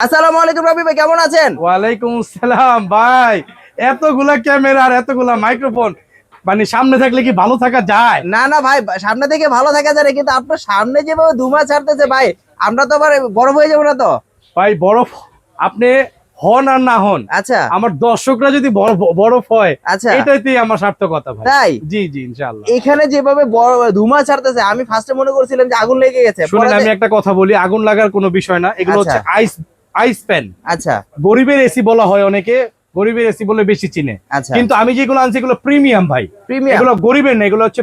আসসালামু আলাইকুম রবি ভাই কেমন আছেন? ওয়ালাইকুম আসসালাম ভাই এতগুলা ক্যামেরা আর এতগুলা মাইক্রোফোন মানে সামনে থাকলে কি ভালো থাকা যায়? না না ভাই সামনে থেকে ভালো থাকা যায় কিন্তু আপনার সামনে যেভাবে ধুমা ছাড়তেছে ভাই আমরা তো আবার বরফ হয়ে যাব না তো? ভাই বরফ আপনি হন আর না হন আচ্ছা। আমার দর্শকরা যদি বরফ হয় আচ্ছা। এটাইতেই আমার সার্থকতা ভাই। তাই? জি জি ইনশাআল্লাহ। এখানে যেভাবে ধুমা ছাড়তেছে আমি ফার্স্টে মনে করছিলাম যে আগুন লেগে গেছে শুনেন আমি একটা কথা বলি আগুন লাগার কোনো বিষয় না এগুলো আচ্ছা। হচ্ছে আইস আইস প্যান। আচ্ছা। গরিবের এসি বলা হয় অনেকে গরিবের এসি বলে বেশি চিনে। আচ্ছা। কিন্তু আমি যেগুলো আনছি এগুলো প্রিমিয়াম ভাই। এগুলো গরিবের না এগুলো হচ্ছে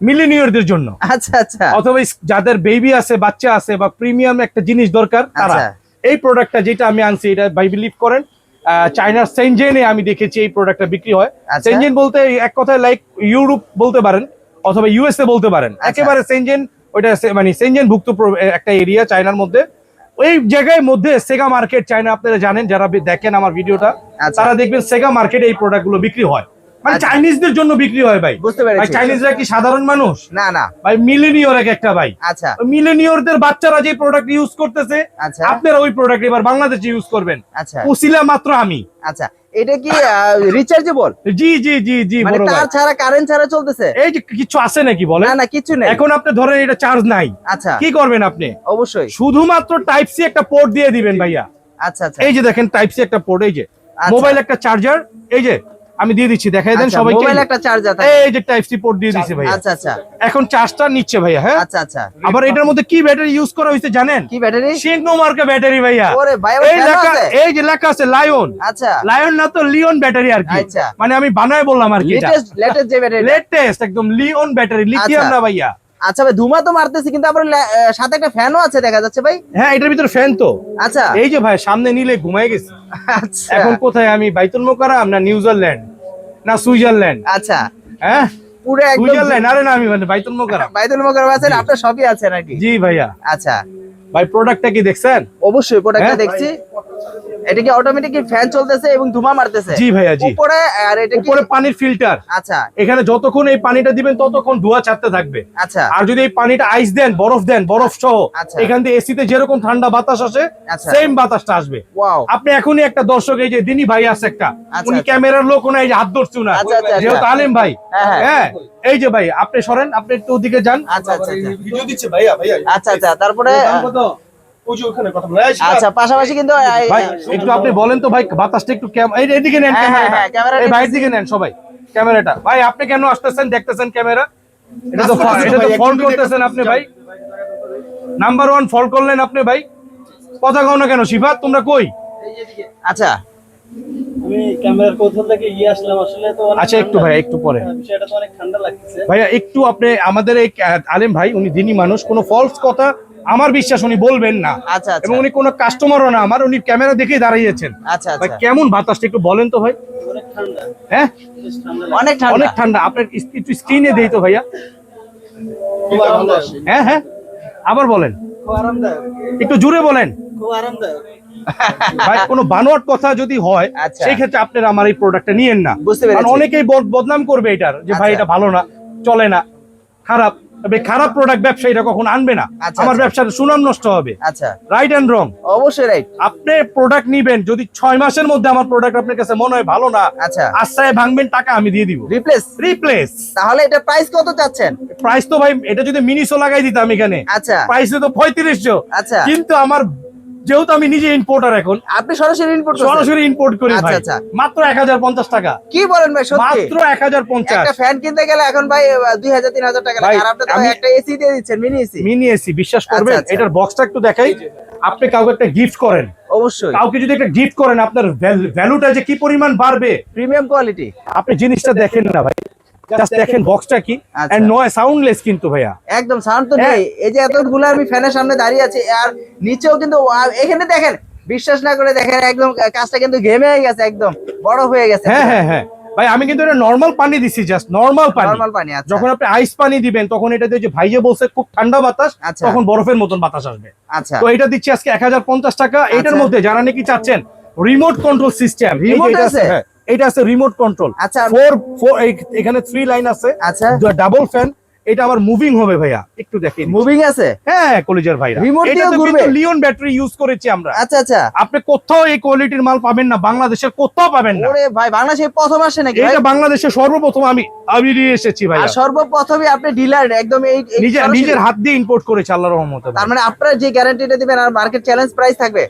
মিলিনিয়রদের জন্য। আচ্ছা আচ্ছা। অথবা যাদের বেবি আছে বাচ্চা আছে বা প্রিমিয়াম একটা জিনিস দরকার তারা আচ্ছা। এই প্রোডাক্টটা যেটা আমি আনছি এটা বাই বিলিভ করেন চায়নার সেনজেনে আমি দেখেছি এই প্রোডাক্টটা বিক্রি হয়। আচ্ছা। সেনজেন বলতে এক কথায় লাইক ইউরোপ বলতে পারেন অথবা ইউএসএ বলতে পারেন। আচ্ছা। একেবারে সেনজেন ওইটা মানে সেনজেন ভুক্ত একটা এরিয়া চায়নার মধ্যে। ওই জায়গায় মধ্যে সেগা মার্কেট চায়না আপনারা জানেন যারা দেখেন আমার ভিডিওটা আচ্ছা। তারা দেখবেন সেগা মার্কেটে এই প্রোডাক্টগুলো বিক্রি হয়। মানে আচ্ছা। চাইনিজদের জন্য বিক্রি হয় ভাই। বুঝতে চাইনিজরা কি সাধারণ মানুষ? না না। ভাই মিলেনিয়র এক একটা ভাই। আচ্ছা। মিলেনিয়রদের বাচ্চারা যে প্রোডাক্ট ইউজ করতেছে আচ্ছা। আপনারা ওই প্রোডাক্ট এবার বাংলাদেশে ইউজ করবেন। আচ্ছা। উসিলা মাত্র আমি। আচ্ছা। এটা কি রিচার্জেবল জি জি জি জি মানে তার ছাড়া কারেন্ট ছাড়া চলতেছে? এই যে কিছু আছে নাকি বলেন? না না কিছু নেই। এখন আপনি ধরেন এটা চার্জ নাই। আচ্ছা। কি করবেন আপনি? অবশ্যই। শুধুমাত্র টাইপ সি একটা পোর্ট দিয়ে দিবেন ভাইয়া। আচ্ছা আচ্ছা। এই যে দেখেন টাইপ সি একটা পোর্ট এই যে। আচ্ছা। মোবাইল একটা চার্জার এই যে। আমি দিয়ে দিচ্ছি দেখাই দেন আচ্ছা, সবাইকে। মোবাইল একটা চার্জার এই যে টাইপ সি পোর্ট দিয়ে দিচ্ছি ভাইয়া। আচ্ছা আচ্ছা। এখন চার্জটা নিচ্ছে ভাইয়া হ্যাঁ? আচ্ছা আচ্ছা। আবার এটার মধ্যে কি ব্যাটারি ইউজ করা হয়েছে জানেন? কি ব্যাটারি সিগনো মার্কা ব্যাটারি ভাইয়া। ওরে ভাই এই লেখা এই যে লেখা আছে লায়ন আচ্ছা। লায়ন না তো লিওন ব্যাটারি আর কি। আচ্ছা। মানে আমি বানায় বললাম আর কি লেটেস্ট লেটেস্ট যে ব্যাটারি লেটেস্ট একদম লিওন ব্যাটারি লিথিয়াম। না ভাইয়া। আচ্ছা ভাই ধুমা তো মারতেছি কিন্তু আবার সাথে একটা ফ্যানও আছে দেখা যাচ্ছে ভাই। হ্যাঁ এটার ভিতরে ফ্যান তো। আচ্ছা। এই যে ভাই সামনে নিলে ঘুমায় গেছে। আচ্ছা। এখন কোথায় আমি? বাইতুল মোকারাম না নিউজিল্যান্ড না সুইজারল্যান্ড। আচ্ছা। হ্যাঁ? পুরো একদম সুইজারল্যান্ড আরে না আমি মানে বাইতুল মোকারাম বাইতুল মোকাররম আছেন আপনার সবই আছে নাকি? জি ভাইয়া। আচ্ছা। ভাই প্রোডাক্টটা কি দেখছেন? অবশ্যই প্রোডাক্টটা হ্যাঁ? দেখছি। এটা কি অটোমেটিক ফ্যান চলতেছে এবং ধুমা মারতেছে? জি ভাইয়া জি। উপরে আর এটা কি? উপরে পানির ফিল্টার আচ্ছা। এখানে যতক্ষণ এই পানিটা দিবেন ততক্ষণ ধোয়া ছাড়তে থাকবে। আচ্ছা। আর যদি এই পানিটা আইস দেন বরফ দেন বরফ সহ আচ্ছা। এখান থেকে এসিতে যেরকম ঠান্ডা বাতাস আসে আচ্ছা। সেম বাতাসটা আসবে। ওয়াও আপনি এখনই একটা দর্শক এই যে দিনী ভাই আছে একটা আচ্ছা, উনি আচ্ছা। ক্যামেরার লোক ওনা এই যে হাত ধরছে না আচ্ছা, আচ্ছা, যেহেতু আচ্ছা। আলেম ভাই। হ্যাঁ, হ্যাঁ। হ্যাঁ? এই যে ভাই আপনি সরেন আপনি একটু ওদিকে যান। আচ্ছা আচ্ছা আচ্ছা। ভিডিও দিচ্ছে ভাইয়া ভাইয়া। আচ্ছা আচ্ছা তারপরে। আচ্ছা পাশাপাশি কিন্তু ভাই একটু আপনি বলেন তো ভাই বাতাসটা একটু এদিকে নেন হ্যাঁ, হ্যাঁ, হ্যাঁ, ক্যামেরাটা ক্যামেরাটা এই ভাইয়ের দিকে নেন সবাই ক্যামেরাটা। ভাই আপনি কেন আসতেছেন দেখতেছেন ক্যামেরা? এটা তো এটা তো ফোন করতেছেন আপনি ভাই। নাম্বার ওয়ান ফল করলেন আপনি ভাই। কথা কও না কেন শিফা তোমরা কই? আচ্ছা। আমি ক্যামেরার কৌশল থেকে আসলাম। আসলে তো আচ্ছা একটু। ভাই একটু পরে। বিষয়টা তো অনেক ঠান্ডা লাগতেছে ভাইয়া একটু আপনি আমাদের এই আলেম ভাই উনি দিনী মানুষ কোনো ফলস কথা আমার বিশ্বাস উনি বলবেন না। আচ্ছা আচ্ছা। এবং উনি কোনো কাস্টমারও না আমার উনি ক্যামেরা দেখেই দাঁড়িয়েছেন। আচ্ছা ভাই কেমন বাতাসটা একটু বলেন তো ভাই। হ্যাঁ? অনেক ঠান্ডা। অনেক ঠান্ডা। আপনার একটু স্ক্রিনে দেই তো ভাইয়া। হ্যাঁ হ্যাঁ। আবার বলেন। একটু জুড়ে বলেন। ভাই কোনো বানোয়াট কথা যদি হয়। সেই ক্ষেত্রে আপনারা আমার এই প্রোডাক্টটা নিয়েন না। বুঝতে পেরেছি। কারণ অনেকেই বদনাম করবে এটার যে ভাই। এটা ভালো না চলে না খারাপ। তবে খারাপ প্রোডাক্ট ব্যবসায়ীরা কখন আনবে না। আমার। ব্যবসার সুনাম নষ্ট হবে। আচ্ছা। রাইট অ্যান্ড রং অবশ্যই রাইট আপনি প্রোডাক্ট নিবেন যদি ছয় মাসের মধ্যে আমার প্রোডাক্ট আপনার কাছে মনে হয় ভালো না আচ্ছা। আশ্রয় ভাঙবেন টাকা আমি দিয়ে দিব। রিপ্লেস রিপ্লেস তাহলে এটা প্রাইস কত চাচ্ছেন? প্রাইস তো ভাই এটা যদি মিনিসও লাগাই দিতাম এখানে। আচ্ছা। প্রাইসে তো পঁয়ত্রিশশো। আচ্ছা। কিন্তু আমার যেহেতু আমি নিজে ইম্পোর্টার এখন আপনি সরাসরি ইম্পোর্ট সরাসরি ইম্পোর্ট করি আচ্ছা, ভাই। আচ্ছা। মাত্র এক হাজার পঞ্চাশ টাকা। কি বলেন ভাই সত্যি? মাত্র এক হাজার পঞ্চাশ। একটা ফ্যান কিনতে গেলে এখন ভাই দুই হাজার তিন হাজার টাকা লাগে। আর আপনি তো একটা এসি দিয়ে দিচ্ছেন মিনি এসি মিনি এসি বিশ্বাস করবেন? আচ্ছা, আচ্ছা। এটার বক্সটা একটু দেখাই। আপনি কাউকে একটা গিফট করেন। অবশ্যই। কাউকে যদি একটা গিফট করেন আপনার ভ্যালুটা যে কি পরিমাণ বাড়বে? প্রিমিয়াম কোয়ালিটি আপনি জিনিসটা দেখেন না ভাই। জাস্ট দেখেন বক্সটা কি। এন্ড নয় সাউন্ডলেস কিন্তু ভাইয়া। একদম সাউন্ড তো হ্যাঁ। নেই এই যে এতগুলো আমি ফ্যানের সামনে দাঁড়িয়ে আছি আর নিচেও কিন্তু এখানে দেখেন বিশ্বাস না করে দেখেন একদম কাজটা কিন্তু ঘেমে গেছে একদম বড় হয়ে গেছে। হ্যাঁ হ্যাঁ হ্যাঁ। ভাই আমি কিন্তু এটা নর্মাল পানি দিছি জাস্ট নর্মাল পানি। নরমাল পানি আচ্ছা। যখন আপনি আইস পানি দিবেন তখন এটাতে যে ভাইয়ে বলছে খুব ঠান্ডা বাতাস আচ্ছা। তখন বরফের মতন বাতাস আসবে। আচ্ছা। তো এটা দিচ্ছি আজকে এক হাজার পঞ্চাশ টাকা। এটার আচ্ছা। মধ্যে যারা নাকি চাচ্ছেন রিমোট কন্ট্রোল সিস্টেম রিমোট আছে? এটা আছে রিমোট কন্ট্রোল আচ্ছা। ফোর এখানে থ্রি লাইন আছে। আচ্ছা। ডাবল ফ্যান এটা আবার মুভিং হবে ভাইয়া। একটু দেখেন মুভিং আছে? হ্যাঁ কলিজার ভাইরা। ঘুরবে? লিওন ব্যাটারি ইউজ করেছি আমরা। আচ্ছা আচ্ছা। আপনি কোথাও এই কোয়ালিটির মাল পাবেন না বাংলাদেশের কোথাও পাবেন না। ওরে ভাই বাংলাদেশে প্রথম আসে নাকি এটা বাংলাদেশে সর্বপ্রথম আমি আমি নিয়ে এসেছি ভাইয়া। আর সর্বপ্রথমে আপনি ডিলার একদম এই এই নিজে সরাসরি- নিজের হাত দিয়ে ইম্পোর্ট করেছে আল্লাহ রহমতে তার মানে আপনারা যে গ্যারান্টিটা দিবেন আর মার্কেট চ্যালেঞ্জ প্রাইস থাকবে?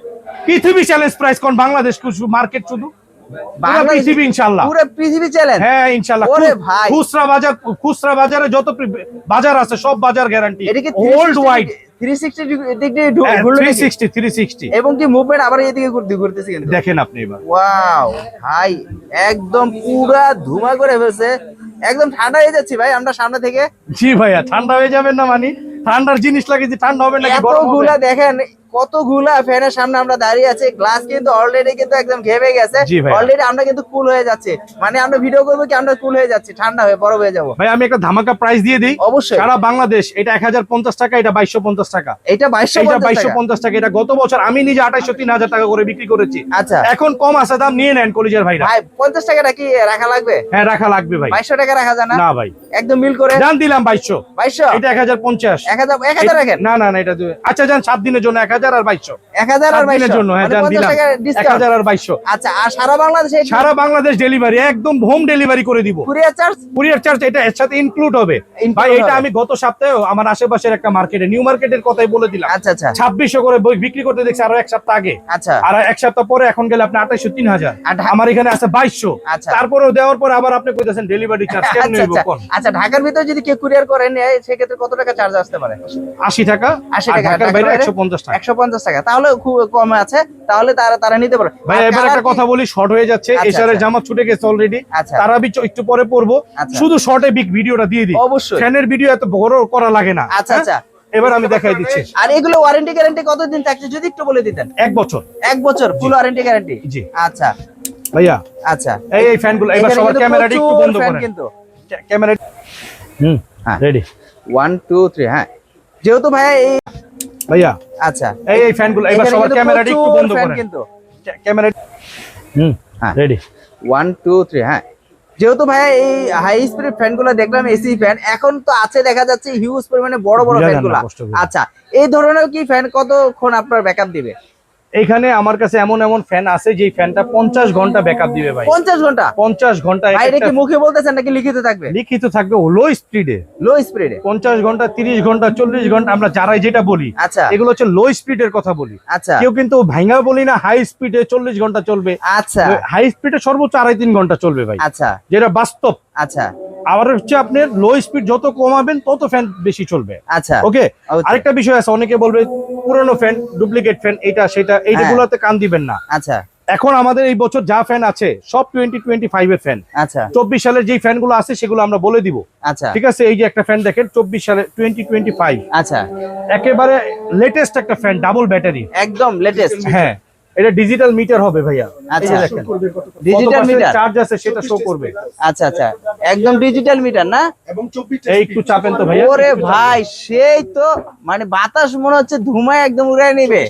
পৃথিবী চ্যালেঞ্জ প্রাইস কোন বাংলাদেশ মার্কেট শুধু। পুরো পৃথিবী ইনশাআল্লাহ। পুরো পৃথিবী চ্যালেঞ্জ হ্যাঁ ইনশাআল্লাহ। ওরে ভাই। খুচরা বাজার খুচরা বাজারে যত বাজার আছে সব বাজার গ্যারান্টি ওল্ড ওয়াইড 360 ডিগ্রি ঘুরলো থ্রি নাকি? সিক্সটি থ্রি সিক্সটি এবং কি মুভমেন্ট আবার এদিকে ঘুরতে ঘুরতেছে কিন্তু। দেখেন আপনি এবার। ওয়াও ভাই একদম পুরা ধুমা করে ফেলছে। একদম ঠান্ডা হয়ে যাচ্ছে ভাই আমরা সামনে থেকে। জি ভাইয়া ঠান্ডা হয়ে যাবেন না মানে? ঠান্ডার জিনিস লাগে যে ঠান্ডা হবে না গরম? এতগুলা দেখেন কতগুলা ফ্যানের সামনে আমরা দাঁড়িয়ে আছি। গ্লাস কিন্তু অলরেডি কিন্তু একদম ঘেমে গেছে। অলরেডি আমরা কিন্তু কুল হয়ে যাচ্ছি। মানে আমরা ভিডিও করব কি আমরা কুল হয়ে যাচ্ছি। ঠান্ডা হয়ে বড় হয়ে যাব। ভাই আমি একটা ধামাকা প্রাইস দিয়ে দিই। অবশ্যই। সারা বাংলাদেশ এটা এক হাজার পঞ্চাশ টাকা এটা বাইশশো টাকা। এটা বাইশশো এটা বাইশশো টাকা এটা গত বছর আমি নিজে আঠাইশো তিন হাজার টাকা করে বিক্রি করেছি। আচ্ছা। এখন কম আছে দাম নিয়ে নেন কলিজার ভাই ভাই পঞ্চাশ টাকাটা কি রাখা লাগবে? হ্যাঁ রাখা লাগবে ভাই। বাইশশো টাকা রাখা যায় না? ভাই। একদম মিল করে? দিলাম বাইশশো। বাইশশো? এটা এক হাজার পঞ্চাশ। এক হাজার এক হাজার রাখেন। না না না এটা আচ্ছা যান সাত দিনের জন্য এক হাজার। হাজার আর বাইশশো। এক হাজার আর সাত জন্য হ্যাঁ মানে যান পঞ্চাশ দিলাম। এক হাজার আর বাইশশো। আচ্ছা আর সারা বাংলাদেশে সারা বাংলাদেশ ডেলিভারি একদম হোম ডেলিভারি করে দিব। কুরিয়ার চার্জ কুরিয়ার চার্জ এটা এর সাথে ইনক্লুড হবে। ভাই এটা আমি গত সপ্তাহে আমার আশেপাশের একটা মার্কেটে নিউ মার্কেটের কথাই বলে দিলাম। আচ্ছা আচ্ছা। ছাব্বিশশো করে বিক্রি করতে দেখছি আরও এক সপ্তাহ আগে। আচ্ছা। আর এক সপ্তাহ পরে এখন গেলে আপনি আঠাইশো তিন হাজার আমার এখানে আছে বাইশশো। আচ্ছা। তারপরেও দেওয়ার পর আবার আপনি কইতেছেন ডেলিভারি চার্জ কেমন আচ্ছা ঢাকার ভিতরে যদি কেউ কুরিয়ার করে নেয় সেক্ষেত্রে কত টাকা চার্জ আসতে পারে? আশি টাকা। আশি টাকা। ঢাকার বাইরে একশো পঞ্চাশ টাকা। একশো পঞ্চাশ টাকা। তাহলে খুব কম আছে তাহলে তারা তারা নিতে পারে ভাই এবার একটা কথা বলি শর্ট হয়ে যাচ্ছে। আচ্ছা, এসারের আচ্ছা। জামা ছুটে গেছে অলরেডি আচ্ছা। তারা একটু পরে পড়ব। শুধু শর্টে বিগ ভিডিওটা দিয়ে দিই। অবশ্যই। ফ্যানের ভিডিও এত বড় করা লাগে না। আচ্ছা হ্যাঁ? আচ্ছা। এবার আমি দেখাই দিচ্ছি। আর এগুলো ওয়ারেন্টি গ্যারান্টি কতদিন থাকছে যদি একটু বলে দিতেন? এক বছর। এক বছর ফুল ওয়ারেন্টি গ্যারান্টি জি। আচ্ছা। ভাইয়া আচ্ছা। এই এই ফ্যানগুলো এবার সবার ক্যামেরাটা একটু বন্ধ করেন। কিন্তু। ক্যামেরা হুম হ্যাঁ। রেডি ওয়ান টু থ্রি হ্যাঁ। যেহেতু ভাইয়া এই ভাইয়া আচ্ছা। এই এই ফ্যানগুলো এবার সবার ক্যামেরাটা একটু বন্ধ করেন। কিন্তু। ক্যামেরা হুম হ্যাঁ। রেডি ওয়ান টু থ্রি হ্যাঁ। যেহেতু ভাইয়া এই হাই স্পিড ফ্যানগুলো দেখলাম এসি ফ্যান এখন তো আছে দেখা যাচ্ছে হিউজ পরিমাণে বড় বড় ফ্যানগুলো। আচ্ছা এই ধরনের কি ফ্যান কতক্ষণ আপনার ব্যাকআপ দিবে? এইখানে আমার কাছে এমন এমন ফ্যান আছে যে ফ্যানটা পঞ্চাশ ঘণ্টা ব্যাকআপ দিবে ভাই। পঞ্চাশ ঘণ্টা? পঞ্চাশ ঘণ্টা এটা কি মুখে বলতেছেন নাকি লিখিত থাকবে? লিখিত থাকবে লো স্পিডে লো স্পিডে পঞ্চাশ ঘণ্টা তিরিশ ঘণ্টা চল্লিশ ঘণ্টা আমরা যারাই যেটা বলি আচ্ছা। এগুলো হচ্ছে লো স্পিডের কথা বলি। আচ্ছা। কেউ কিন্তু ভাঙা বলি না হাই স্পিডে চল্লিশ ঘণ্টা চলবে। আচ্ছা। হাই স্পিডে সর্বোচ্চ আড়াই তিন ঘণ্টা চলবে ভাই। আচ্ছা। যেটা বাস্তব। আচ্ছা। আবার হচ্ছে আপনার লো স্পিড যত কমাবেন তত ফ্যান বেশি চলবে। আচ্ছা ওকে আরেকটা বিষয় আছে অনেকে বলবে পুরনো ফ্যান ডুপ্লিকেট ফ্যান এটা সেটা। এইগুলোতে কান দিবেন না। আচ্ছা। এখন আমাদের এই বছর যা ফ্যান আছে সব টোয়েন্টি টোয়েন্টি ফাইভ এর ফ্যান আচ্ছা। চব্বিশ সালের যে ফ্যানগুলো আছে সেগুলো আমরা বলে দিব। আচ্ছা। ঠিক আছে? এই যে একটা ফ্যান দেখেন চব্বিশ সালে টোয়েন্টি টোয়েন্টি ফাইভ আচ্ছা। একেবারে লেটেস্ট একটা ফ্যান ডাবল ব্যাটারি একদম লেটেস্ট হ্যাঁ। এটা ডিজিটাল মিটার হবে ভাইয়া। আচ্ছা। দেখেন। ডিজিটাল মিটার চার্জ আছে সেটা শো করবে। আচ্ছা আচ্ছা। একদম ডিজিটাল মিটার না? এবং চব্বিশ এই একটু চাপেন তো ভাইয়া। ওরে ভাই সেই তো মানে বাতাস মনে হচ্ছে ধুমায় একদম উড়ায় নেবে।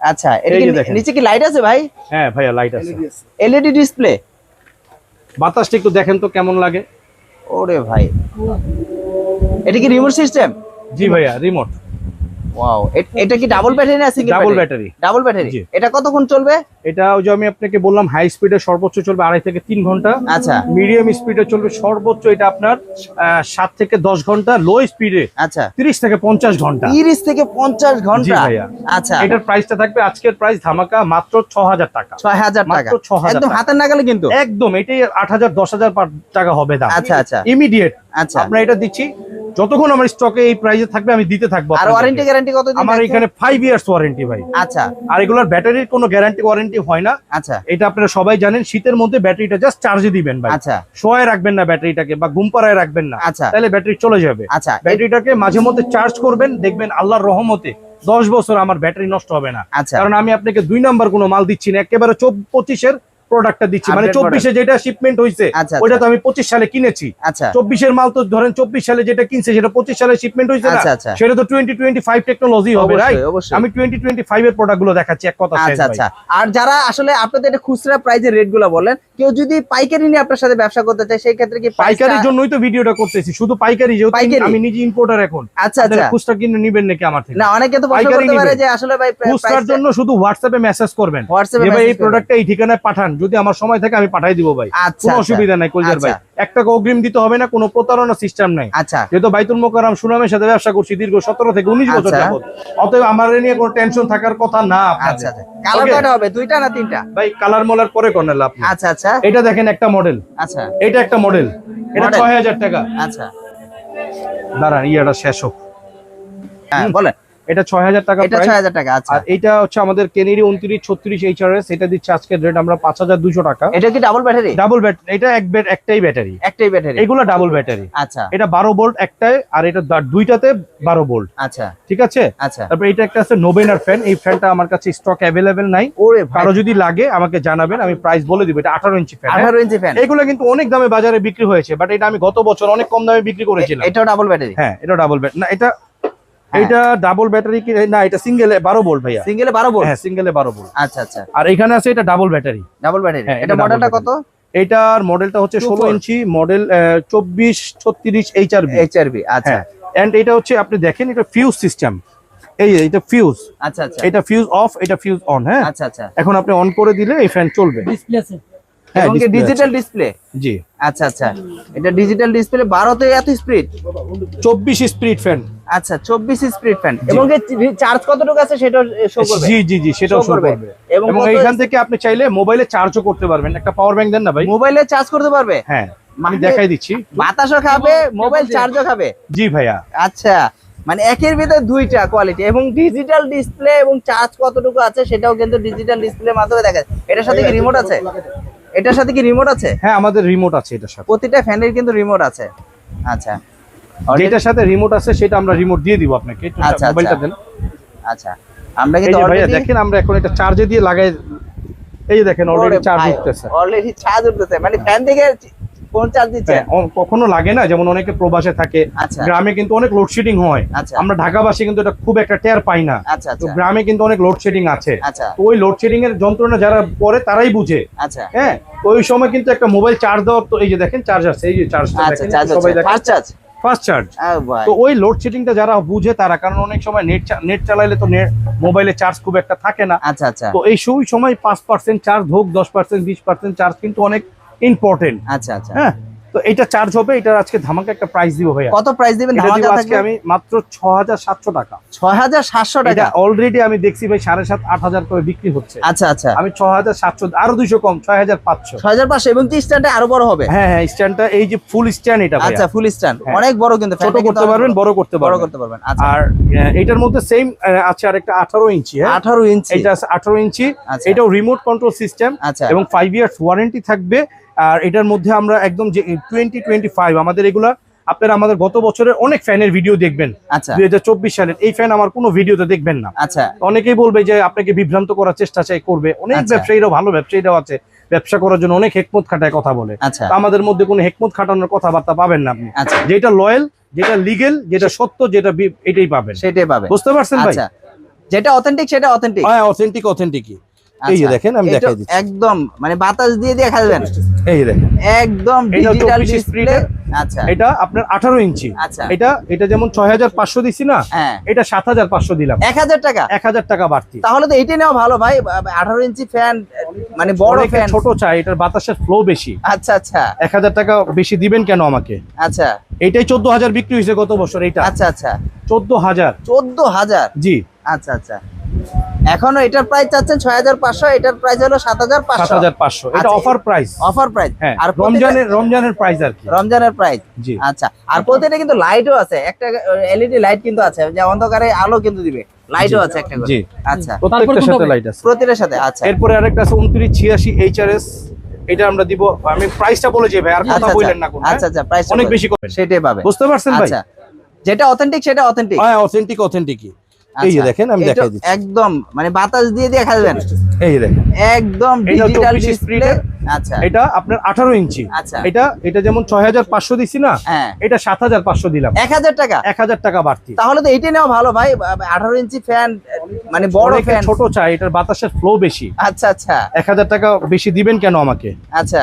আচ্ছা এটা এই দেখেন। নিচে কি লাইট আছে ভাই? হ্যাঁ ভাইয়া লাইট আছে। এলইডি ডিসপ্লে বাতাসটা একটু দেখেন তো কেমন লাগে। ওরে ভাই। এটা কি রিমোট সিস্টেম জি ভাইয়া রিমোট ওয়াও এটা কি ডাবল ব্যাটারি না single double battery double battery এটা কতক্ষণ চলবে? এটা ওই যে আমি আপনাকে বললাম হাই স্পিডে সর্বোচ্চ চলবে আড়াই থেকে তিন ঘণ্টা। আচ্ছা। মিডিয়াম স্পিডে চলবে সর্বোচ্চ এটা আপনার সাত থেকে দশ ঘণ্টা লো স্পিডে আচ্ছা। তিরিশ থেকে পঞ্চাশ ঘণ্টা। তিরিশ থেকে পঞ্চাশ ঘণ্টা? ভাইয়া। আচ্ছা। এটার প্রাইসটা থাকবে আজকের প্রাইস ধামাকা মাত্র ছ হাজার টাকা। ছয় হাজার টাকা। মাত্র 6,000 একদম হাতের নাগালে কিন্তু? একদম এটাই আট হাজার দশ হাজার টাকা হবে দাম। আচ্ছা আচ্ছা। ইমিডিয়েট আচ্ছা। আপনার এটা দিচ্ছি। যতক্ষণ আমার স্টকে এই প্রাইসে থাকবে আমি দিতে থাকব আর ওয়ারেন্টি গ্যারান্টি কত দিন আমার এখানে ফাইভ ইয়ার্স ওয়ারেন্টি ভাই। আচ্ছা। আর এগুলোর ব্যাটারির কোনো গ্যারান্টি ওয়ারেন্টি হয় না। আচ্ছা। এটা আপনারা সবাই জানেন শীতের মধ্যে ব্যাটারিটা জাস্ট চার্জে দিবেন ভাই। আচ্ছা। শোয়ায় রাখবেন না ব্যাটারিটাকে বা ঘুম পাড়ায় রাখবেন না। আচ্ছা। তাহলে ব্যাটারি চলে যাবে। আচ্ছা। ব্যাটারিটাকে মাঝে মধ্যে চার্জ করবেন দেখবেন আল্লাহর রহমতে দশ বছর আমার ব্যাটারি নষ্ট হবে না। আচ্ছা। কারণ আমি আপনাকে দুই নাম্বার কোনো মাল দিচ্ছি না একেবারে পঁচিশের প্রোডাক্টটা দিচ্ছি। মানে চব্বিশে যেটা শিপমেন্ট হয়েছে আচ্ছা, ওইটা আচ্ছা। তো আমি পঁচিশ সালে কিনেছি। আচ্ছা। চব্বিশের মাল তো ধরেন চব্বিশ সালে যেটা কিনছে সেটা পঁচিশ সালে শিপমেন্ট হয়েছে। সেটা তো টোয়েন্টি টোয়েন্টি ফাইভ টেকনোলজি হবে। আমি টোয়েন্টি টোয়েন্টি ফাইভ এর প্রোডাক্টগুলো দেখাচ্ছি এক কথা আচ্ছা আর যারা আসলে আপনাদের এটা খুচরা প্রাইজের রেটগুলো বলেন কেউ যদি পাইকারি নিয়ে আপনার সাথে ব্যবসা করতে চায় সেই ক্ষেত্রে কি পাইকারির জন্যই তো ভিডিওটা করতেছি শুধু পাইকারি যেহেতু? আমি নিজে ইম্পোর্টার এখন। আচ্ছা আচ্ছা। খুচরা কিনে নিবেন নাকি আমার থেকে? না অনেকে তো পাইকারি পারে। যে আসলে ভাই খুচরার জন্য শুধু হোয়াটসঅ্যাপে মেসেজ করবেন। হোয়াটসঅ্যাপে ভাই এই প্রোডাক্টটা এই ঠিকানায় পাঠান। যদি আমার সময় থাকে আমি পাঠাই দিব ভাই। আচ্ছা, কোনো আচ্ছা। অসুবিধা নাই কলজার ভাই। আচ্ছা। এক টাকা অগ্রিম দিতে হবে না কোনো প্রতারণা সিস্টেম নাই। যেহেতু বাইতুল মোকাররম সুনামের সাথে ব্যবসা করছি দীর্ঘ সতেরো থেকে উনিশ বছর। যাবত অতএব আমার নিয়ে কোনো টেনশন থাকার কথা না ভাই কালার মলার পরে লাভ আচ্ছা আচ্ছা। এটা দেখেন একটা মডেল আচ্ছা। এটা একটা মডেল এটা ছয় হাজার টাকা। আচ্ছা। দাঁড়ান ইয়াটা শেষ হোক। হ্যাঁ বলেন। এটা ছয় হাজার টাকা এটা price। ছয় হাজার টাকা আচ্ছা। আর এটা হচ্ছে আমাদের কেনেরি উনত্রিশ ছত্রিশ এইচআরএস এটা দিচ্ছে আজকের রেট আমরা পাঁচ হাজার দুশো টাকা। এটা কি ডাবল ব্যাটারি ডাবল ব্যাটারি এটা এক ব্যাট একটাই ব্যাটারি একটাই ব্যাটারি এগুলো ডাবল ব্যাটারি আচ্ছা। এটা বারো ভোল্ট একটাই আর এটা দুইটাতে বারো ভোল্ট আচ্ছা। ঠিক আছে? আচ্ছা। তারপর এটা একটা আছে নোবেনার ফ্যান এই ফ্যানটা আমার কাছে স্টক অ্যাভেলেবেল নাই। ওরে কারও যদি লাগে আমাকে জানাবেন আমি প্রাইস বলে দিব। এটা আঠারো ইঞ্চি ফ্যান আঠারো ইঞ্চি ফ্যান এগুলো কিন্তু অনেক দামে বাজারে বিক্রি হয়েছে বাট এটা আমি গত বছর অনেক কম দামে বিক্রি করেছিলাম। এটা ডাবল ব্যাটারি হ্যাঁ এটা ডাবল ব্যাট না এটা। এটা ডাবল ব্যাটারি কি? না এটা সিঙ্গেলে বারো ভোল্ট ভাইয়া। সিঙ্গেলে বারো ভোল্ট হ্যাঁ সিঙ্গেলে বারো ভোল্ট আচ্ছা আচ্ছা। আর এখানে আছে এটা ডাবল ব্যাটারি ডাবল ব্যাটারি হ্যাঁ, এটা মডেলটা। কত? এটার মডেলটা হচ্ছে Two ষোলো four। ইঞ্চি মডেল চব্বিশ ছত্রিশ এইচআর এইচআরবি আচ্ছা। হ্যাঁ এন্ড এটা হচ্ছে আপনি দেখেন এটা ফিউজ সিস্টেম এই এটা ফিউজ আচ্ছা আচ্ছা। এটা ফিউজ অফ এটা ফিউজ অন হ্যাঁ। আচ্ছা আচ্ছা। এখন আপনি অন করে দিলে এই ফ্যান চলবে। ডিসপ্লে আছে। হ্যাঁ এবং display ডিজিটাল ডিসপ্লে জি। আচ্ছা আচ্ছা। এটা ডিজিটাল ডিসপ্লে এত স্পিড ফ্যান আচ্ছা স্পিড ফ্যান এবং চার্জ কতটুকু আছে সেটা শো করবে? জি জি জি সেটাও শো করবে। করবে। এবং এবং এইখান থেকে আপনি চাইলে মোবাইলে চার্জও করতে পারবেন। একটা পাওয়ার ব্যাংক দেন না ভাই? মোবাইলে চার্জ করতে পারবে? হ্যাঁ আমি মানে- দেখাই দিচ্ছি। বাতাসও খাবে মোবাইল চার্জও খাবে। জি ভাইয়া। আচ্ছা মানে একের ভিতরে দুইটা কোয়ালিটি এবং ডিজিটাল ডিসপ্লে এবং চার্জ কতটুকু আছে সেটাও কিন্তু ডিজিটাল ডিসপ্লে মাধ্যমে দেখা যায় এটার সাথে কি রিমোট আছে? এটার সাথে কি রিমোট আছে? হ্যাঁ আমাদের রিমোট আছে এটার সাথে। প্রতিটা ফ্যানের কিন্তু রিমোট আছে। আচ্ছা। এটার সাথে রিমোট আছে সেটা আমরা রিমোট দিয়ে দিব আপনাকে। একটু আচ্ছা, মোবাইলটা আচ্ছা। দেন। আচ্ছা। আমরা কিন্তু অলরেডি দেখেন আমরা এখন এটা চার্জে দিয়ে লাগাই এই যে দেখেন অলরেডি চার্জ উঠতেছে। অলরেডি চার্জ উঠতেছে। মানে ফ্যান থেকে হ্যাঁ, কখনো লাগে না যেমন অনেকে প্রবাসে থাকে। আচ্ছা। গ্রামে কিন্তু অনেক লোডশেডিং হয়। আচ্ছা। আমরা ঢাকাবাসী কিন্তু এটা খুব একটা টের পাই না। আচ্ছা তো গ্রামে কিন্তু অনেক লোডশেডিং আছে। তো ওই লোডশেডিং এর যন্ত্রণা যারা পরে তারাই বুঝে। হ্যাঁ ওই সময় কিন্তু একটা মোবাইল চার্জ দেওয়ার তো এই যে দেখেন চার্জ আছে এই যে চার্জ সবাই দেখেন। ফাস্ট চার্জ ফার্স্ট চার্জ তো ওই লোডশেডিংটা যারা বুঝে তারা কারণ অনেক সময় নেট নেট চালাইলে তো নেট মোবাইলে চার্জ খুব একটা থাকে না। আচ্ছা আচ্ছা। তো এই সময় পাঁচ পার্সেন্ট চার্জ হোক দশ পার্সেন্ট বিশ পার্সেন্ট চার্জ কিন্তু অনেক ইম্পর্টেন্ট আচ্ছা আচ্ছা। হ্যাঁ? তো এটা চার্জ হবে এটার আজকে ধামাকা একটা প্রাইস দিব ভাইয়া। কত প্রাইস দিবেন? ধামাকা আজকে আমি মাত্র ছ হাজার সাতশো টাকা। ছয় হাজার সাতশো এটা টাকা? অলরেডি আমি দেখছি ভাই সাড়ে সাত আট হাজার করে বিক্রি হচ্ছে। আচ্ছা আচ্ছা। আমি ছ হাজার সাতশো আরও দুইশো কম ছয় হাজার পাঁচশো। ছয় হাজার পাঁচশো এবং কি স্ট্যান্ডটা আরও বড় হবে? হ্যাঁ হ্যাঁ স্ট্যান্ডটা এই যে ফুল স্ট্যান্ড এটা ভাই আচ্ছা ফুল স্ট্যান্ড। অনেক বড় কিন্তু ছোট করতে পারবেন বড় করতে পারবেন। বড় করতে পারবেন আচ্ছা। আর এটার মধ্যে সেম আছে আরেকটা আঠারো ইঞ্চি হ্যাঁ? আঠারো ইঞ্চি। এটা আছে আঠারো ইঞ্চি। আচ্ছা। এটাও রিমোট কন্ট্রোল সিস্টেম আচ্ছা। এবং ফাইভ ইয়ার্স ওয়ারেন্টি থাকবে। আর এটার মধ্যে আমরা একদম যে টোয়েন্টি টোয়েন্টি ফাইভ আমাদের এগুলা আপনারা আমাদের গত বছরের অনেক ফ্যানের ভিডিও দেখবেন। আচ্ছা। দুই হাজার চব্বিশ সালের এই ফ্যান আমার কোনো ভিডিওতে দেখবেন না। আচ্ছা। অনেকেই বলবে যে আপনাকে বিভ্রান্ত করার চেষ্টা চাই করবে। অনেক আচ্ছা। ব্যবসায়ীরাও ভালো ব্যবসায়ীরাও আছে ব্যবসা করার জন্য অনেক হেকমত খাটায় কথা বলে। আচ্ছা। আমাদের মধ্যে কোনো হেকমত খাটানোর কথাবার্তা পাবেন না আপনি। যেটা লয়াল যেটা লিগেল যেটা সত্য যেটা এটাই পাবেন। সেটাই পাবে বুঝতে পারছেন ভাই? যেটা অথেন্টিক সেটা অথেন্টিক হ্যাঁ অথেন্টিক অথেন্টিকই এই যে দেখেন আমি দেখাই দিচ্ছি। একদম মানে বাতাস দিয়ে এই দেখেন। একদম ডিজিটাল ডিসপ্লে আচ্ছা। এটা আপনার আঠারো ইঞ্চি। আচ্ছা। এটা এটা যেমন ছয় হাজার পাঁচশো দিছি না হ্যাঁ। এটা সাত হাজার পাঁচশো দিলাম। এক হাজার টাকা? এক হাজার টাকা বাড়তি। তাহলে তো এইটাই নেওয়া ভালো ভাই আঠারো ইঞ্চি ফ্যান মানে বড় ফ্যান ছোট চাই এটার বাতাসের ফ্লো বেশি। আচ্ছা আচ্ছা। এক হাজার টাকা বেশি দিবেন কেন আমাকে? আচ্ছা। চোদ্দ হাজার বিক্রি হয়েছে গত বছর এইটা। আচ্ছা আচ্ছা। চোদ্দ হাজার। চোদ্দ হাজার? জি। আচ্ছা আচ্ছা। এখনও এটার প্রাইস চাচ্ছেন ছয় হাজার পাঁচশো এটার প্রাইস হলো সাত হাজার পাঁচশো। হাজার পাঁচশো। এটা আচ্ছা, অফার প্রাইস অফার প্রাইস হ্যাঁ আর রমজানের রমজানের প্রাইস আর কি। রমজানের প্রাইস জি। আচ্ছা আর প্রতিটা কিন্তু লাইটও আছে। একটা এলইডি লাইট কিন্তু আছে। যে অন্ধকারে আলো কিন্তু দিবে। লাইটও আছে একটা জি। আচ্ছা। প্রত্যেকটার সাথে লাইট আছে? প্রতিটার সাথে আচ্ছা। এরপরে আরেকটা আছে উনত্রিশ ছিয়াশি এইচআরএস এটা আমরা দিব আমি প্রাইসটা বলে যাই ভাই আর কথা আচ্ছা, না কোনো আচ্ছা আচ্ছা প্রাইস অনেক বেশি করবেন সেটাই পাবে। বুঝতে পারছেন ভাই? আচ্ছা। যেটা অথেন্টিক সেটা অথেন্টিক হ্যাঁ অথেন্টিক অথেন্টিকই এই যে আচ্ছা। দেখেন আমি দেখাই দিচ্ছি। একদম মানে বাতাস দিয়ে দিয়ে খাবেন এই যে দেখেন। একদম ডিজিটাল ডিসপ্লে আচ্ছা। এটা আপনার আঠারো ইঞ্চি। আচ্ছা। এটা এটা যেমন ছয় হাজার পাঁচশো দিচ্ছি না হ্যাঁ। এটা সাত হাজার পাঁচশো দিলাম। এক হাজার টাকা? এক হাজার টাকা বাড়তি। তাহলে তো এইটাই নেওয়া ভালো ভাই আঠারো ইঞ্চি ফ্যান মানে বড় ফ্যান ছোট চাই এটার বাতাসের ফ্লো বেশি। আচ্ছা আচ্ছা। এক হাজার টাকা বেশি দিবেন কেন আমাকে? আচ্ছা।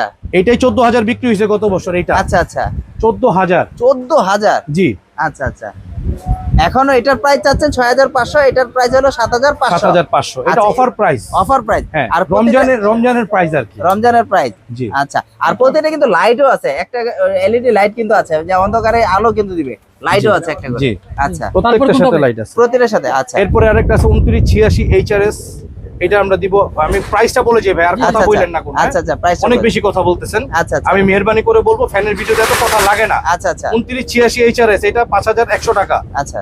চোদ্দ হাজার বিক্রি হয়েছে গত বছর এইটা। আচ্ছা আচ্ছা। চোদ্দ হাজার। চোদ্দ হাজার? জি। আচ্ছা আচ্ছা। এখনও এটার প্রাইস চাচ্ছেন ছয় হাজার পাঁচশো এটার প্রাইস হলো সাত হাজার সাত পাঁচশো হাজার পাঁচশো। এটা অফার প্রাইস অফার প্রাইস আর রমজানের রমজানের প্রাইস আর কি। রমজানের প্রাইস জি। আচ্ছা আর প্রতিটা কিন্তু লাইটও আছে। একটা এলইডি লাইট কিন্তু আছে। যে অন্ধকারে আলো কিন্তু দিবে। লাইটও আছে একটা করে। জি। আচ্ছা। প্রত্যেকটার সাথে লাইট আছে। প্রতিটার সাথে আচ্ছা। এরপরে আরেকটা আছে উনত্রিশ ছিয়াশি এইচআরএস এটা আমরা দিব আমি প্রাইসটা বলে যাই ভাই আর কথা আচ্ছা, বললেন না কোনো আচ্ছা আচ্ছা প্রাইস অনেক বেশি কথা বলতেছেন। আচ্ছা আচ্ছা। আমি মেহরবানি করে বলব ফ্যানের ভিডিওতে এত কথা লাগে না। আচ্ছা আচ্ছা। উনত্রিশ ছিয়াশি এইচআরএস এটা পাঁচ হাজার একশো টাকা। আচ্ছা।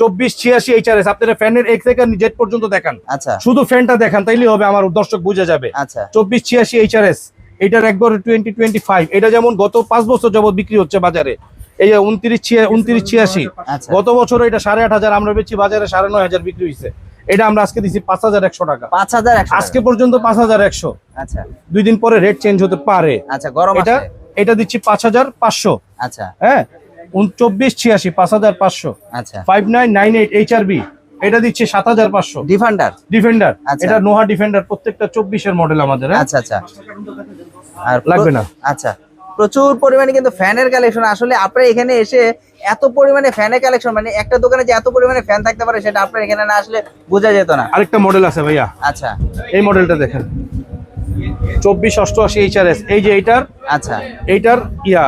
চব্বিশ ছিয়াশি এইচআরএস আপনারা ফ্যানের এক থেকে জেড পর্যন্ত দেখান। আচ্ছা। শুধু ফ্যানটা দেখান তাইলে হবে আমার দর্শক বুঝে যাবে। আচ্ছা। চব্বিশ ছিয়াশি এইচআরএস এটার একবার টোয়েন্টি টোয়েন্টি ফাইভ এটা যেমন গত পাঁচ বছর যাবত বিক্রি হচ্ছে বাজারে এই যে উনত্রিশ উনত্রিশ ছিয়াশি আচ্ছা। গত বছর এটা সাড়ে আট হাজার আমরা বেচি বাজারে সাড়ে নয় হাজার বিক্রি হয়েছে এটা আমরা আজকে দিচ্ছি পাঁচ হাজার একশো টাকা। পাঁচ হাজার একশো আজকে পর্যন্ত পাঁচ হাজার একশো। আচ্ছা। দুই দিন পরে রেট চেঞ্জ হতে পারে। আচ্ছা গরম এটা আছে। এটা দিচ্ছি পাঁচ হাজার পাঁচশো। আচ্ছা। হ্যাঁ? চব্বিশ ছিয়াশি পাঁচ হাজার পাঁচশো। আচ্ছা। Five nine nine eight H R B এটা দিচ্ছি সাত হাজার পাঁচশো। ডিফেন্ডার ডিফেন্ডার আচ্ছা। এটা নোহা ডিফেন্ডার প্রত্যেকটা চব্বিশের মডেল আমাদের হ্যাঁ? আচ্ছা আচ্ছা। আর লাগবে না। আচ্ছা। প্রচুর পরিমাণে কিন্তু ফ্যানের কালেকশন আসলে আপনার এখানে এসে এত পরিমাণে ফ্যানের কালেকশন মানে একটা দোকানে যে এত পরিমাণে ফ্যান থাকতে পারে সেটা আপনার এখানে না আসলে বোঝা যেত না। আরেকটা মডেল আছে ভাইয়া। আচ্ছা। এই মডেলটা দেখেন। চব্বিশ অষ্টআশি এইচ আর এস এই যে এইটার আচ্ছা। এইটার ইয়া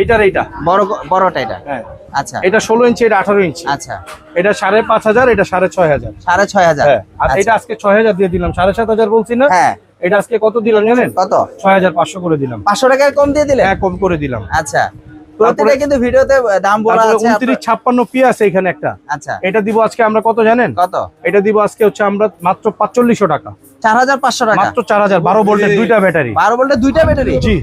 এইটার এইটা। বড় বড়টা এটা? হ্যাঁ। আচ্ছা। এটা ষোলো ইঞ্চি এটা আঠারো ইঞ্চি। আচ্ছা। এটা সাড়ে পাঁচ হাজার এটা সাড়ে ছয় হাজার। সাড়ে ছয় হাজার। হ্যাঁ। আর এটা আজকে ছয় হাজার দিয়ে দিলাম। সাড়ে সাত হাজার বলছি না? হ্যাঁ। এটা আজকে কত দিলাম জানেন? কত? ছয় হাজার পাঁচশো করে দিলাম। পাঁচশো টাকা কম দিয়ে দিলে হ্যাঁ কম করে দিলাম। আচ্ছা। প্রতিটা কিন্তু ভিডিওতে দাম বলা আছে উনত্রিশ আপনার- ছাপ্পান্ন পি আছে এখানে একটা। আচ্ছা। এটা দিব আজকে আমরা কত জানেন? কত? এটা দিব আজকে হচ্ছে আমরা মাত্র পাঁচচল্লিশশো টাকা। চার হাজার পাঁচশো টাকা। মাত্র চার হাজার বারো ভোল্টের দুইটা ব্যাটারি। বারো বলতে দুইটা ব্যাটারি? জি।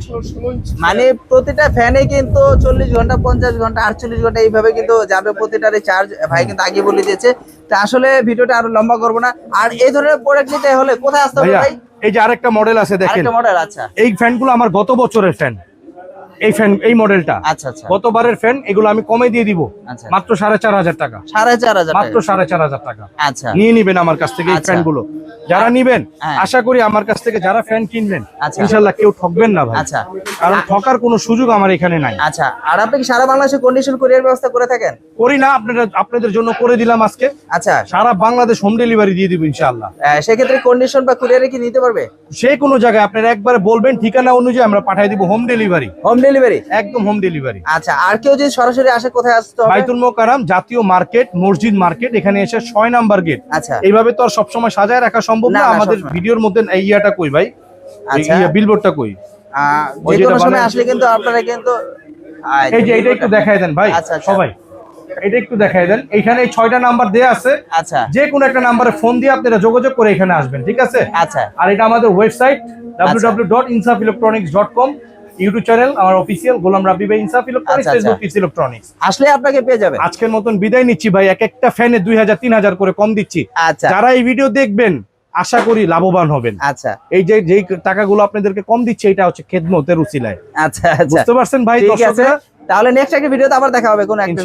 মানে প্রতিটা ফ্যানে কিন্তু চল্লিশ ঘণ্টা পঞ্চাশ ঘণ্টা আটচল্লিশ ঘণ্টা এইভাবে কিন্তু যাবে প্রতিটারে চার্জ ভাই কিন্তু আগে বলে দিয়েছে। তা আসলে ভিডিওটা আরও লম্বা করব না। আর এই ধরনের প্রোডাক্ট নিতে হলে কোথায় আসতে হবে ভাই? এই যে আরেকটা মডেল আছে দেখেন। আরেকটা মডেল আচ্ছা। এই ফ্যানগুলো আমার গত বছরের ফ্যান এই ফ্যান এই মডেলটা আচ্ছা আচ্ছা। গতবারের ফ্যান এগুলো আমি কমে দিয়ে দিব। আচ্ছা মাত্র সাড়ে চার হাজার টাকা। সাড়ে চার হাজার মাত্র। সাড়ে চার হাজার টাকা। আচ্ছা। নিয়ে নিবেন আমার কাছ থেকে এই আচ্ছা। ফ্যানগুলো। যারা নিবেন হ্যাঁ। আশা করি আমার কাছ থেকে যারা ফ্যান কিনবেন আচ্ছা। ইনশাল্লাহ কেউ ঠকবেন না ভাই। আচ্ছা। কারণ ঠকার কোনো সুযোগ আমার এখানে নাই। আচ্ছা। আর আপনি কি সারা বাংলাদেশে কন্ডিশন কুরিয়ার ব্যবস্থা করে থাকেন? করি না আপনারা আপনাদের জন্য করে দিলাম আজকে। আচ্ছা। সারা বাংলাদেশ হোম ডেলিভারি দিয়ে দিব ইনশাআল্লাহ। সেক্ষেত্রে কন্ডিশন বা কুরিয়ারে কি নিতে পারবে? যে কোনো জায়গায় আপনারা একবার বলবেন ঠিকানা অনুযায়ী আমরা পাঠিয়ে দিব হোম ডেলিভারি হোম ডেলিভারি একদম হোম ডেলিভারি আচ্ছা আর কেউ যদি সরাসরি আসে কোথায় আসতে হবে? বাইতুল মোকারাম জাতীয় মার্কেট মসজিদ মার্কেট এখানে এসে ছয় নাম্বার গেট আচ্ছা। এইভাবে তো আর সবসময় সাজায় রাখা সম্ভব না, আমাদের ভিডিওর মধ্যে এই ইয়াটা কই ভাই? আচ্ছা। বিলবোর্ডটা কই? যে কোনো সময় আসলে কিন্তু আপনারা কিন্তু এই যে এটা একটু দেখাই দেন ভাই আচ্ছা, আচ্ছা। সবাই। এটা একটু দেখাই দেন। এখানে এই ছয়টা নাম্বার দেয়া আছে। আচ্ছা। যে কোনো একটা নাম্বারে ফোন দিয়ে আপনারা যোগাযোগ করে এখানে আসবেন ঠিক আছে? আচ্ছা। আর এটা আমাদের ওয়েবসাইট www.insafelectronics.com ইউটিউব চ্যানেল আমার অফিসিয়াল গোলাম রাব্বি ভাই ইনসাফ ইলেকট্রনিক্স। ফেসবুক ইলেকট্রনিক্স আসলে আপনাকে পেয়ে আজকের মতন বিদায় নিচ্ছি ভাই এক একটা ফ্যানে দুই হাজার তিন হাজার করে কম দিচ্ছি। আচ্ছা। যারা এই ভিডিও দেখবেন আশা করি লাভবান হবেন। আচ্ছা। এই যে যেই টাকাগুলো আপনাদেরকে কম দিচ্ছে এটা হচ্ছে খেদমতের উচিলায়। আচ্ছা আচ্ছা। বুঝতে পারছেন ভাই দর্শকরা? তাহলে নেক্সট একটা ভিডিওতে আবার দেখা হবে কোন একটা